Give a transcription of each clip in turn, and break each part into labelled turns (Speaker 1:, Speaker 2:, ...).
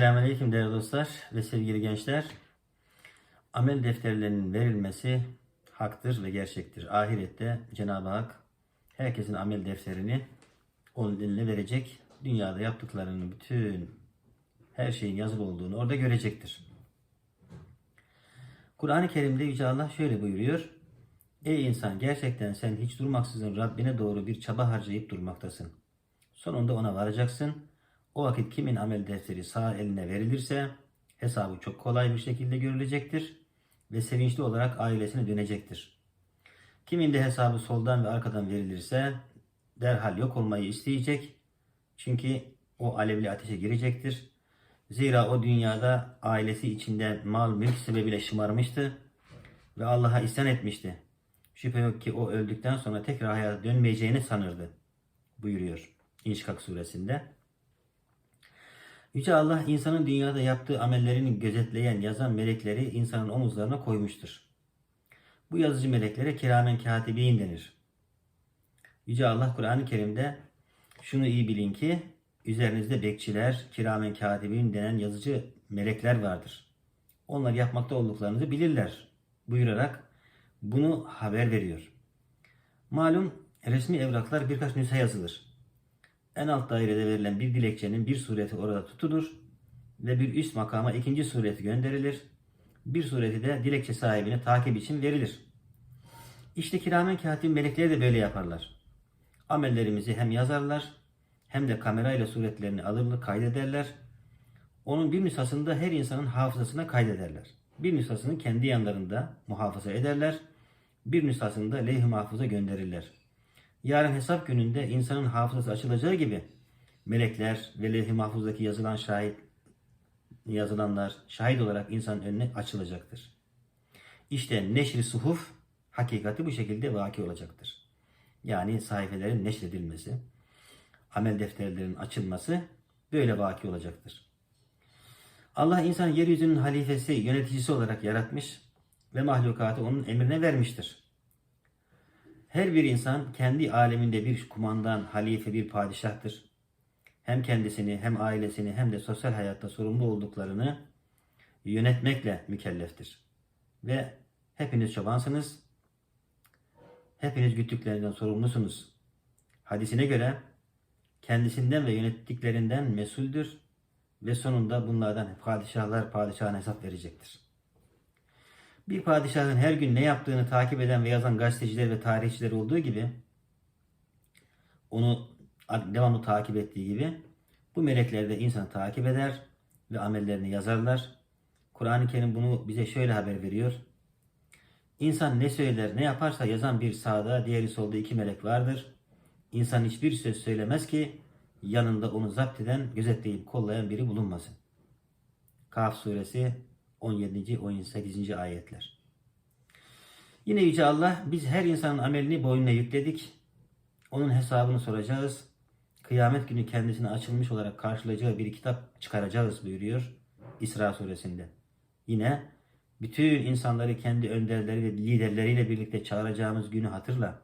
Speaker 1: Selamünaleyküm değerli dostlar ve sevgili gençler. Amel defterlerinin verilmesi haktır ve gerçektir. Ahirette Cenab-ı Hak herkesin amel defterini onun eline verecek. Dünyada yaptıklarının bütün her şeyin yazılı olduğunu orada görecektir. Kur'an-ı Kerim'de Yüce Allah şöyle buyuruyor. Ey insan gerçekten sen hiç durmaksızın Rabbine doğru bir çaba harcayıp durmaktasın. Sonunda ona varacaksın. O vakit kimin amel defteri sağ eline verilirse hesabı çok kolay bir şekilde görülecektir ve sevinçli olarak ailesine dönecektir. Kimin de hesabı soldan ve arkadan verilirse derhal yok olmayı isteyecek. Çünkü o alevli ateşe girecektir. Zira o dünyada ailesi içinde mal mülk sebebiyle şımarmıştı ve Allah'a isyan etmişti. Şüphe yok ki o öldükten sonra tekrar hayata dönmeyeceğini sanırdı buyuruyor İnşikak suresinde. Yüce Allah insanın dünyada yaptığı amellerini gözetleyen, yazan melekleri insanın omuzlarına koymuştur. Bu yazıcı meleklere kiramen katibin denir. Yüce Allah Kur'an-ı Kerim'de şunu iyi bilin ki üzerinizde bekçiler, kiramen katibin denen yazıcı melekler vardır. Onlar yapmakta olduklarınızı bilirler buyurarak bunu haber veriyor. Malum resmi evraklar birkaç nüshe yazılır. En alt dairede verilen bir dilekçenin bir sureti orada tutulur ve bir üst makama ikinci sureti gönderilir. Bir sureti de dilekçe sahibine takip için verilir. İşte kiramen katip melekleri de böyle yaparlar. Amellerimizi hem yazarlar hem de kamerayla suretlerini alırlar, kaydederler. Onun bir nüshasını da her insanın hafızasına kaydederler. Bir nüshasını kendi yanlarında muhafaza ederler. Bir nüshasını da levh-i mahfuza gönderirler. Yarın hesap gününde insanın hafızası açılacağı gibi melekler ve levh-i mahfuzdaki yazılan şahit yazılanlar şahit olarak insanın önüne açılacaktır. İşte neşri suhuf hakikati bu şekilde vaki olacaktır. Yani sayfelerin neşredilmesi, amel defterlerinin açılması böyle vaki olacaktır. Allah insan yeryüzünün halifesi, yöneticisi olarak yaratmış ve mahlukatı onun emrine vermiştir. Her bir insan kendi aleminde bir kumandan, halife, bir padişahtır. Hem kendisini, hem ailesini, hem de sosyal hayatta sorumlu olduklarını yönetmekle mükelleftir. Ve hepiniz çobansınız. Hepiniz güttüklerinden sorumlusunuz. Hadisine göre kendisinden ve yönettiklerinden mesuldür ve sonunda bunlardan padişahlar padişahına hesap verecektir. Bir padişahın her gün ne yaptığını takip eden ve yazan gazeteciler ve tarihçiler olduğu gibi onu devamlı takip ettiği gibi bu melekler de insanı takip eder ve amellerini yazarlar. Kur'an-ı Kerim bunu bize şöyle haber veriyor. İnsan ne söyler ne yaparsa yazan bir sağda diğeri solda iki melek vardır. İnsan hiçbir söz söylemez ki yanında onu zapt eden, gözetleyip kollayan biri bulunmasın. Kaf suresi 17. 18. ayetler. Yine Yüce Allah biz her insanın amelini boynuna yükledik. Onun hesabını soracağız. Kıyamet günü kendisine açılmış olarak karşılayacağı bir kitap çıkaracağız buyuruyor İsra suresinde. Yine bütün insanları kendi önderleri ve liderleriyle birlikte çağıracağımız günü hatırla.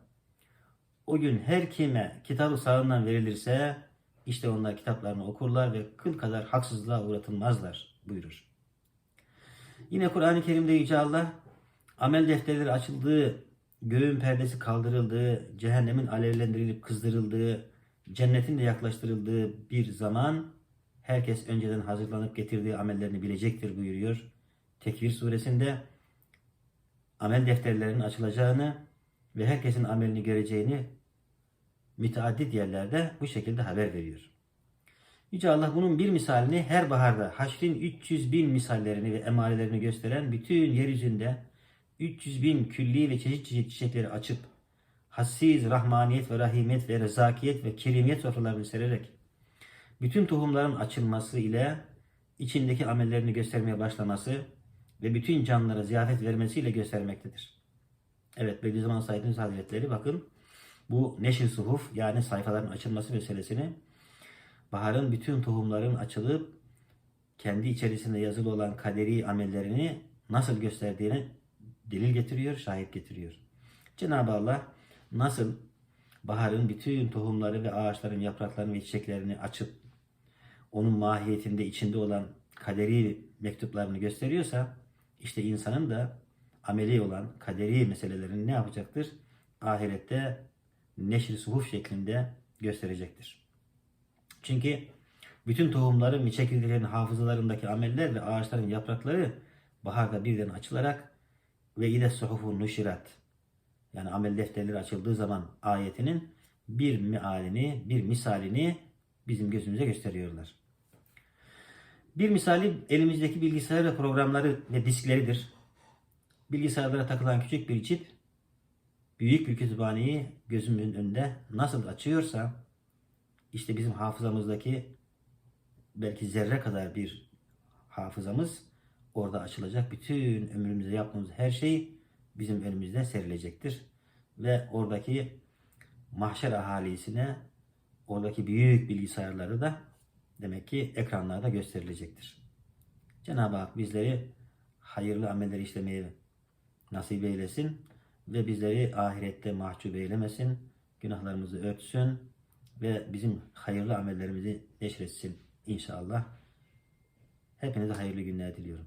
Speaker 1: O gün her kime kitabı sağından verilirse işte onlar kitaplarını okurlar ve kıl kadar haksızlığa uğratılmazlar buyurur. Yine Kur'an-ı Kerim'de Yüce Allah amel defterleri açıldığı, göğün perdesi kaldırıldığı, cehennemin alevlendirilip kızdırıldığı, cennetin de yaklaştırıldığı bir zaman herkes önceden hazırlanıp getirdiği amellerini bilecektir buyuruyor. Tekvir suresinde amel defterlerinin açılacağını ve herkesin amelini göreceğini müteaddit yerlerde bu şekilde haber veriyor. Yüce Allah bunun bir misalini her baharda haşrin 300 bin misallerini ve emarelerini gösteren bütün yeryüzünde 300 bin külli ve çeşit çeşit çiçekleri açıp hassiz rahmaniyet ve rahimiyet ve rezakiyet ve kerimiyet sofralarını sererek bütün tohumların açılması ile içindeki amellerini göstermeye başlaması ve bütün canlılara ziyafet vermesiyle göstermektedir. Evet Bediüzzaman Said Hazretleri bakın bu neşir suhuf yani sayfaların açılması meselesini baharın bütün tohumların açılıp kendi içerisinde yazılı olan kaderi amellerini nasıl gösterdiğini delil getiriyor, şahit getiriyor. Cenab-ı Allah nasıl baharın bütün tohumları ve ağaçların yapraklarını ve çiçeklerini açıp onun mahiyetinde içinde olan kaderi mektuplarını gösteriyorsa işte insanın da ameli olan kaderi meselelerini ne yapacaktır? Ahirette neşri suhuf şeklinde gösterecektir. Çünkü bütün tohumların ve çekirdeğlerin hafızalarındaki ameller ve ağaçların yaprakları baharda birden açılarak ve ide suhufu nuşirat yani amel defterleri açıldığı zaman ayetinin bir mealini, bir misalini bizim gözümüze gösteriyorlar. Bir misali elimizdeki bilgisayar ve programları ve diskleridir. Bilgisayarlara takılan küçük bir çip büyük bir kütüphaneyi gözümüzün önünde nasıl açıyorsa işte bizim hafızamızdaki belki zerre kadar bir hafızamız orada açılacak. Bütün ömrümüzde yaptığımız her şey bizim önümüzde serilecektir. Ve oradaki mahşer ahalisine oradaki büyük bilgisayarları da demek ki ekranlarda gösterilecektir. Cenab-ı Hak bizleri hayırlı ameller işlemeyi nasip eylesin ve bizleri ahirette mahcup eylemesin. Günahlarımızı örtsün ve bizim hayırlı amellerimizi neşretsin inşallah. Hepinize hayırlı günler diliyorum.